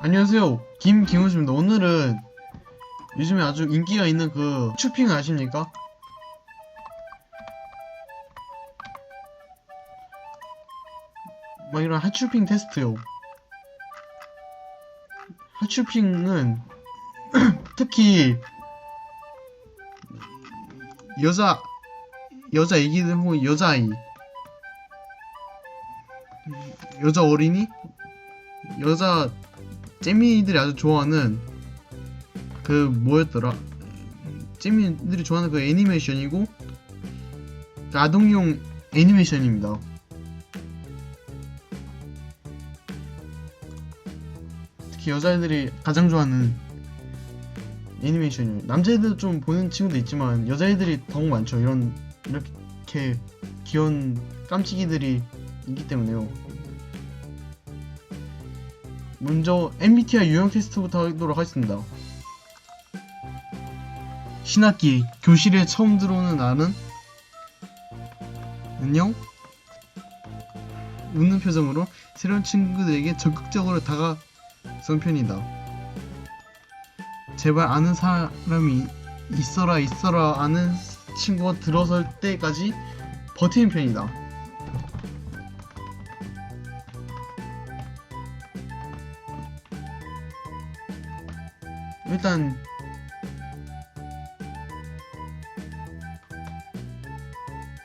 안녕하세요. 김김우수입니다. 오늘은 요즘에 아주 인기가 있는 그 추핑 아십니까? 막 이런 하추핑 테스트요. 하추핑은 특히 여자 여자 애기들 혹은 여자아이 여자 어린이 여자 잼미들이 아주 좋아하는 그 뭐였더라? 잼미들이 좋아하는 그 애니메이션이고 그 아동용 애니메이션입니다. 특히 여자애들이 가장 좋아하는 애니메이션이에요. 남자애들도 좀 보는 친구도 있지만 여자애들이 더욱 많죠. 이런 이렇게 귀여운 깜찍이들이 있기 때문에요 먼저 MBTI 유형 테스트부터 하도록 하겠습니다. 신학기 교실에 처음 들어오는 나는 안녕 웃는 표정으로 새로운 친구들에게 적극적으로 다가선 편이다. 제발 아는 사람이 있어라 있어라 아는 친구가 들어설 때까지 버티는 편이다. 일단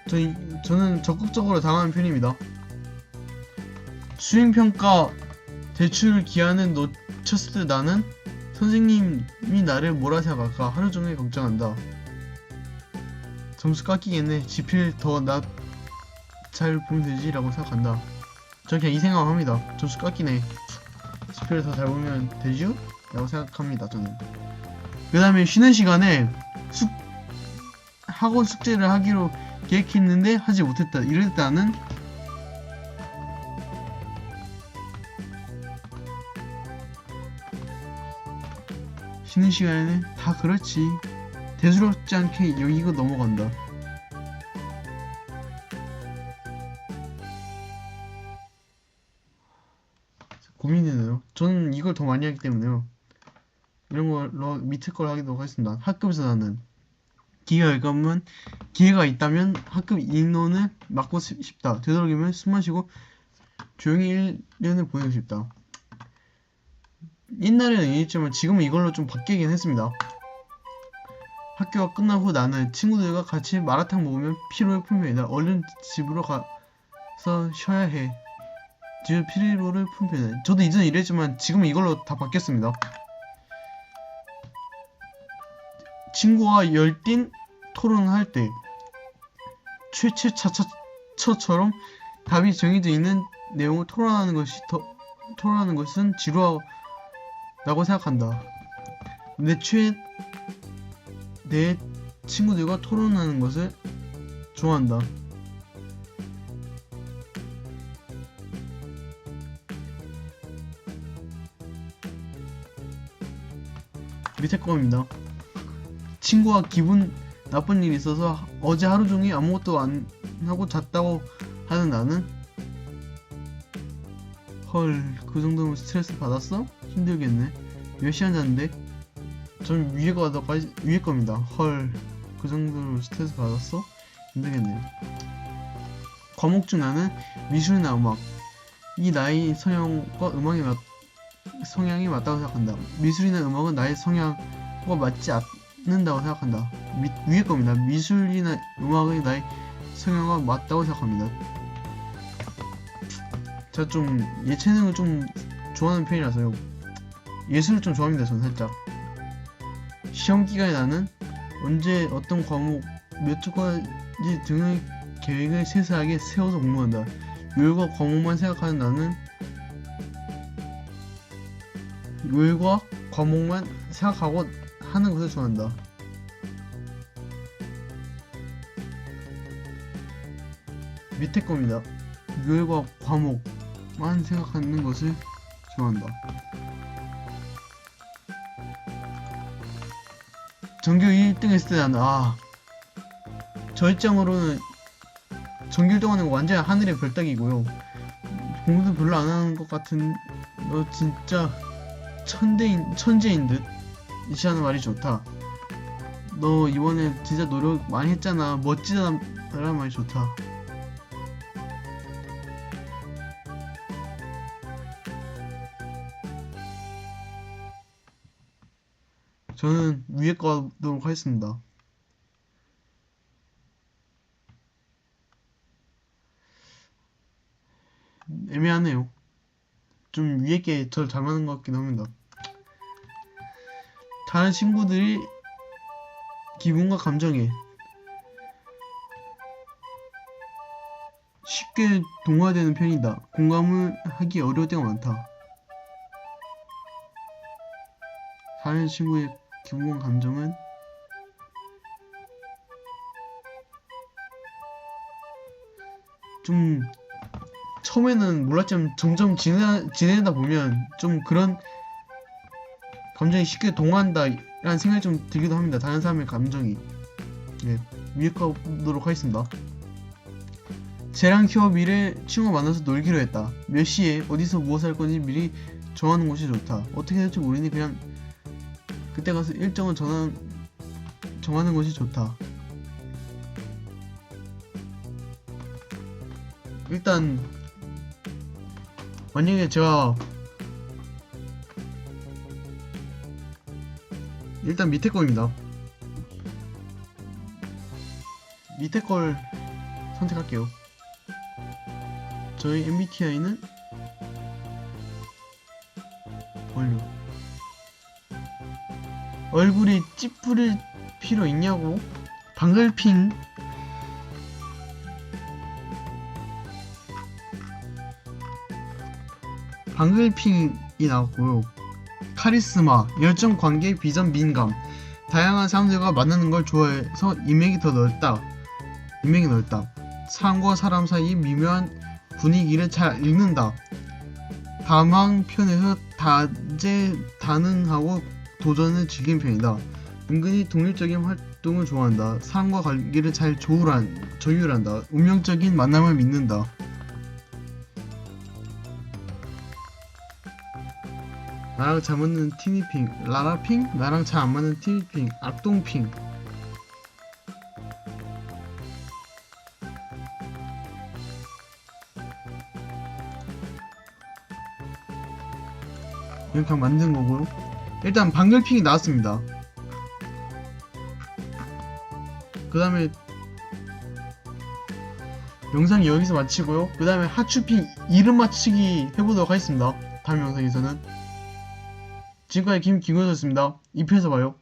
저희 저는 적극적으로 당하는 편입니다. 수행평가 대출 기한을 놓쳤을 때 나는 선생님이 나를 뭐라 생각할까 하루 종일 걱정한다. 점수 깎이겠네. 지필 더 나 잘 보면 되지 라고 생각한다. 저 그냥 이 생각합니다. 점수 깎이네. 지필 더 잘 보면 되죠? 라고 생각합니다 저는. 그 다음에 쉬는 시간에 숙 학원 숙제를 하기로 계획했는데 하지 못했다. 이럴 때는 쉬는 시간에는 다 그렇지. 대수롭지 않게 여기고 넘어간다. 고민되네요. 저는 이걸 더 많이 하기 때문에요 이런 걸로 밑에 걸 하기도 하겠습니다. 학급에서 나는 기회가 있다면 기회가 있다면 학급 인원을 싶- 싶다. 되도록이면 숨 마시고 조용히 1년을 보내고 싶다. 옛날에는 이랬지만 지금은 이걸로 좀 바뀌긴 했습니다. 학교가 후 나는 친구들과 같이 마라탕 먹으면 피로를 풀면이다. 얼른 집으로 가서 쉬어야 해. 집에 피로를 푼 편이다. 저도 이전에 이랬지만 지금은 이걸로 다 바뀌었습니다. 친구와 열띤 토론을 할때 최최차차처럼 답이 정해져 있는 내용을 토론하는 것이 더 토론하는 것은 지루하다고 생각한다. 내 최, 내 친구들과 토론하는 것을 좋아한다. 밑에 겁니다. 친구와 기분 나쁜 일이 있어서 어제 하루 종일 아무것도 안 하고 잤다고 하는 나는 헐 그 정도면 스트레스 받았어? 힘들겠네 몇 시간 잤는데? 전 위에 거다 위에 겁니다 헐 그 정도로 스트레스 받았어? 힘들겠네 과목 중 나는 미술이나 음악 이 나이 성향과 음악이 맞 성향이 맞다고 생각한다 미술이나 음악은 나의 성향과 맞지 않 않는다고 생각한다. 미, 위에 겁니다. 미술이나 음악의 나의 성향과 맞다고 생각합니다. 제가 좀 예체능을 좀 좋아하는 편이라서요. 예술을 좀 좋아합니다. 저는 살짝. 시험 기간에 나는 언제 어떤 과목 몇 초까지 등의 계획을 세세하게 세워서 공부한다. 요일과 과목만 생각하는 나는 요일과 과목만 생각하고 하는 것을 좋아한다. 밑에 겁니다. 요일과 과목만 생각하는 것을 좋아한다. 전교 1등 했을 때 나는 아, 저 입장으로는 전교 1등 하는 거 완전 하늘의 별따기고요. 공부도 별로 안 하는 것 같은 너 진짜 천대인 천재인 듯 이시하는 말이 좋다. 너 이번에 진짜 노력 많이 했잖아. 멋지다 라는 말이 좋다. 저는 위에 거 하도록 하겠습니다. 애매하네요. 좀 위에 게저잘 맞는 것 같긴 합니다. 다른 친구들이 기분과 감정에 쉽게 동화되는 편이다. 공감을 하기 어려울 때가 많다. 다른 친구의 기분과 감정은 좀 처음에는 몰랐지만 점점 지내, 지내다 보면 좀 그런 감정이 쉽게 동화한다 라는 생각이 좀 들기도 합니다. 다른 사람의 감정이. 네, 위에 가보도록 하겠습니다. 쟤랑 키워 미래 친구 만나서 놀기로 했다. 몇 시에 어디서 무엇을 할 건지 미리 정하는 것이 좋다. 어떻게 될지 모르니 그냥 그때 가서 일정을 전한, 정하는 것이 좋다. 일단 만약에 제가 일단 밑에 거입니다. 밑에 걸 선택할게요. 저희 MBTI는 완료. 얼굴이 찌푸릴 필요 있냐고? 방글핑 방글핑이 나왔고요. 카리스마, 열정 관계, 비전, 민감. 다양한 사람들과 만나는 걸 좋아해서 인맥이 더 넓다. 인맥이 넓다. 사람과 사람 사이 미묘한 분위기를 잘 읽는다. 다망 편에서 다재다능하고 도전을 즐긴 편이다. 은근히 독립적인 활동을 좋아한다. 사람과 관계를 잘 조율한, 조율한다. 운명적인 만남을 믿는다. 나랑 잘 맞는 티니핑, 라라핑, 나랑 잘 안 맞는 티니핑, 악동핑. 이렇게 하면 만든 거고요. 일단 방글핑이 나왔습니다. 그 다음에 영상 여기서 마치고요. 그 다음에 하추핑 이름 맞추기 해보도록 하겠습니다. 다음 영상에서는 지금까지 김기훈이었습니다. 2편에서 봐요.